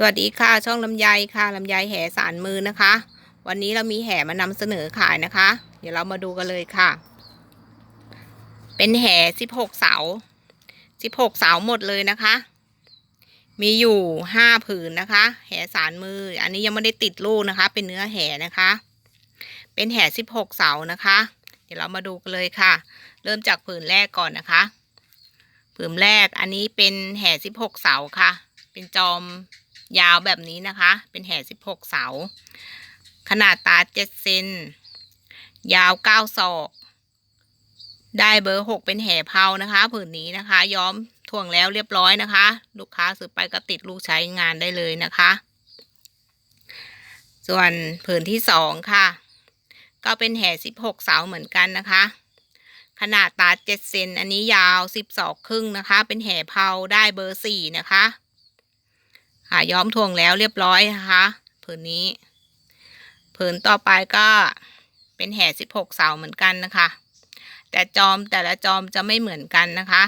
สวัสดีค่ะ ช่องลำไยค่ะลำไยแห่สารมือนะคะ วันนี้เรามีแห่มานำเสนอขายนะคะ เดี๋ยวเรามาดูกันเลยค่ะ เป็นแห่สิบหกเสาสิบหกเสาหมดเลยนะคะ มีอยู่ห้าผืนนะคะ แห่สารมือ อันนี้ยังไม่ได้ติดลูกนะคะ เป็นเนื้อแห่นะคะ เป็นแห่สิบหกเสานะคะ เดี๋ยวเรามาดูกันเลยค่ะ เริ่มจากผืนแรกก่อนนะคะ ผืนแรกอันนี้เป็นแห่สิบหกเสาค่ะ เป็นจอม ยาวแบบนี้นะคะ เป็นแห่สิบหกเสา ขนาดตาเจ็ดเซน ยาวเก้าศอก ได้เบอร์หกเป็นแห่เผานะคะ ผืนนี้นะคะ ย้อมถ่วงแล้วเรียบร้อยนะคะ ลูกค้าซื้อไปก็ติดลูกใช้งานได้เลยนะคะ ส่วนผืนที่สองค่ะ ก็เป็นแห่สิบหกเสาเหมือนกันนะคะขนาดตาเจ็ดเซน อันนี้ยาวสิบศอกครึ่งนะคะ เป็นแห่เผาได้เบอร์สี่นะคะ ค่ะย้อมถ่วงแล้วเรียบร้อยนะคะผืนนี้ ผืนต่อไปก็เป็นแห่สิบหกเสาเหมือนกันนะคะ แต่จอมแต่ละจอมจะไม่เหมือนกันนะคะ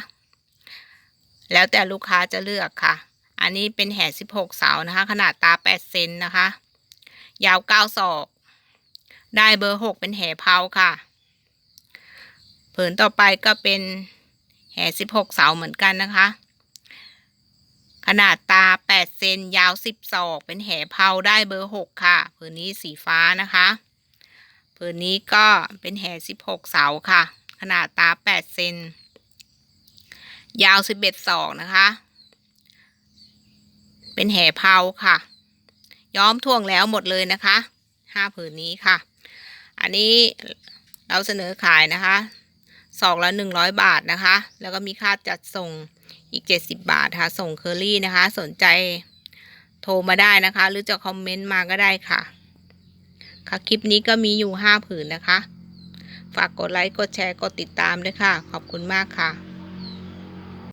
แล้วแต่ลูกค้าจะเลือกค่ะ อันนี้เป็นแห่สิบหกเสานะคะ ขนาดตาแปดเซนนะคะ ยาวเก้าศอก ได้เบอร์หกเป็นแห่เผาค่ะผืนต่อไปก็เป็นแห่สิบหกเสาเหมือนกันนะคะ ขนาดตา 8 เซนยาว 10 ศอก เป็นแห่เผาได้เบอร์ 6 ค่ะผืนนี้สีฟ้านะคะผืนนี้ก็เป็นแห่16 เสาค่ะ ขนาดตา 8 เซนยาว 11 ศอกนะคะ เป็นแห่เผาค่ะ ย้อมท่วงแล้วหมดเลยนะคะ 5 ผืนนี้ค่ะ อันนี้เราเสนอขายนะคะ ซองละ100 บาทนะคะ แล้วก็มีค่าจัดส่งอีก 70 บาทค่ะ ส่งเคอรี่นะคะ สนใจโทรมาได้นะคะ หรือจะคอมเมนต์มาก็ได้ค่ะ ค่ะ คลิปนี้ก็มีอยู่ 5 ผืนนะคะ ฝากกดไลค์ กดแชร์ กดติดตามด้วยค่ะ ขอบคุณมากค่ะ